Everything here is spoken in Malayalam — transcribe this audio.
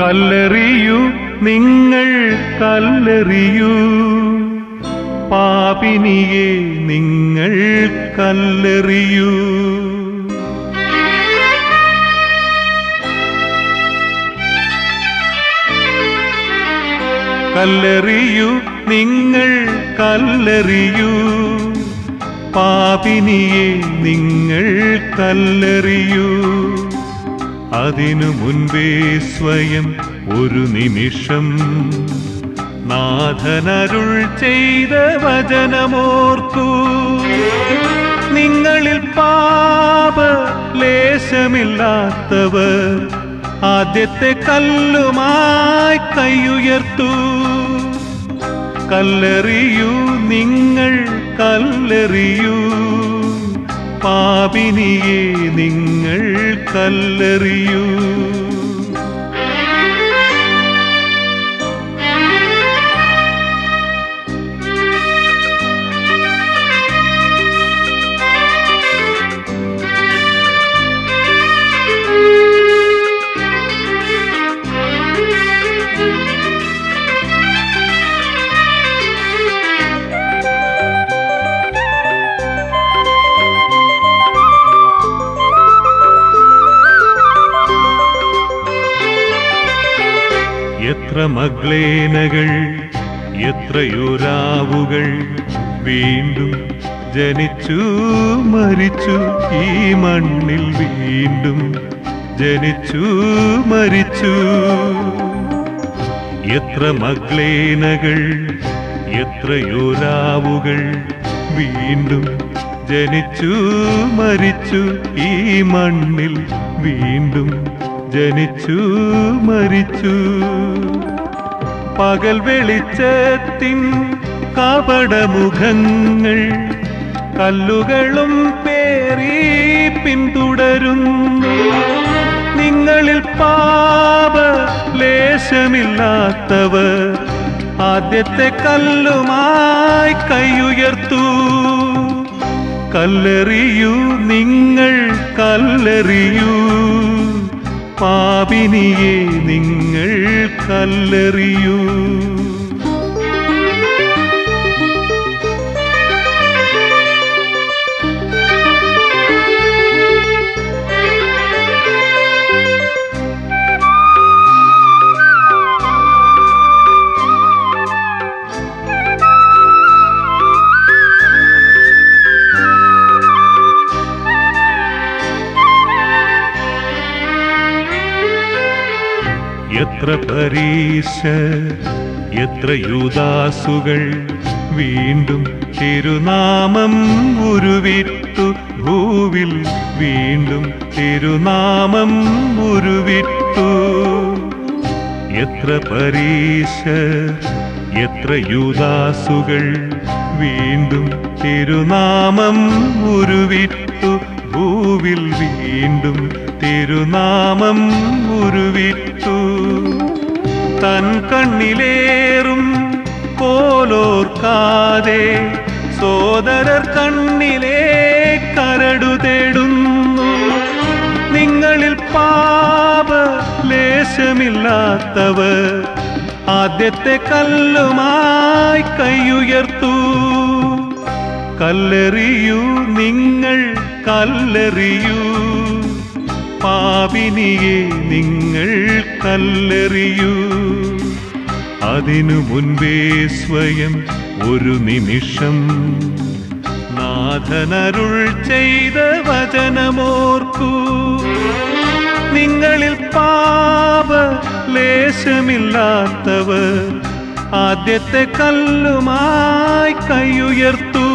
കല്ലെറിയൂ നിങ്ങൾ കല്ലെറിയൂ. പാപിനിയെ നിങ്ങൾ കല്ലെറിയൂ. കല്ലെറിയൂ നിങ്ങൾ കല്ലെറിയൂ. പാപിനിയെ നിങ്ങൾ കല്ലെറിയൂ. അതിനു മുൻപേ സ്വയം ഒരു നിമിഷം. നാഥനരുൾ ചെയ്ത വചനമോർത്തു. നിങ്ങളിൽ പാപ ലേശമില്ലാത്തവർ ആദ്യത്തെ കല്ലുമായി കൈയുയർത്തു. കല്ലെറിയൂ നിങ്ങൾ കല്ലെറിയൂ. പാപിനിയെ നിങ്ങൾ കല്ലെറിയൂ. എത്ര മഗ്ലേനകൾ എത്രയോ രാവുകൾ വീണ്ടും ജനിച്ചു മരിച്ചു ഈ മണ്ണിൽ വീണ്ടും ജനിച്ചു മരിച്ചു. എത്ര മഗ്ലേനകൾ എത്രയോ രാവുകൾ വീണ്ടും ജനിച്ചു മരിച്ചു ഈ മണ്ണിൽ വീണ്ടും ജനിച്ചു മരിച്ചു. പകൽ വെളിച്ചത്തിൻ കപടമുഖങ്ങൾ കല്ലുകളും പേറി പിന്തുടരുന്നു. നിങ്ങളിൽ പാപ ലേശമില്ലാത്തവർ ആദ്യത്തെ കല്ലുമായി കൈയുയർത്തു. കല്ലെറിയൂ നിങ്ങൾ കല്ലെറിയൂ. പാപിനിയെ നിങ്ങൾ കല്ലെറിയൂ. എത്ര പരീശ എത്ര യൂദാസുകൾ വീണ്ടും തിരുനാമം ഉരുവിട്ടു ഭൂവിൽ വീണ്ടും തിരുനാമം ഉരുവിട്ടു. എത്ര പരീശ എത്ര യൂദാസുകൾ വീണ്ടും തിരുനാമം ഉരുവിട്ടു ഭൂവിൽ വീണ്ടും തിരുനാമം ഉരുവിട്ടു. തൻ കണ്ണിലേറും പോലോർക്കാതെ സോദരർ കണ്ണിലേ കരടു തേടുന്നു. നിങ്ങളിൽ പാപ ലേശമില്ലാത്തവർ ആദ്യത്തെ കല്ലുമായി കൈയുയർത്തു. കല്ലെറിയൂ നിങ്ങൾ കല്ലെറിയൂ. പാപിനിയെ നിങ്ങൾ കല്ലെറിയൂ. അതിനു മുൻപേ സ്വയം ഒരു നിമിഷം നാഥനരുൾ ചെയ്ത വചനമോർക്കൂ. നിങ്ങളിൽ പാപ ലേശമില്ലാത്തവർ ആദ്യത്തെ കല്ലുമായി കൈയുയർത്തൂ.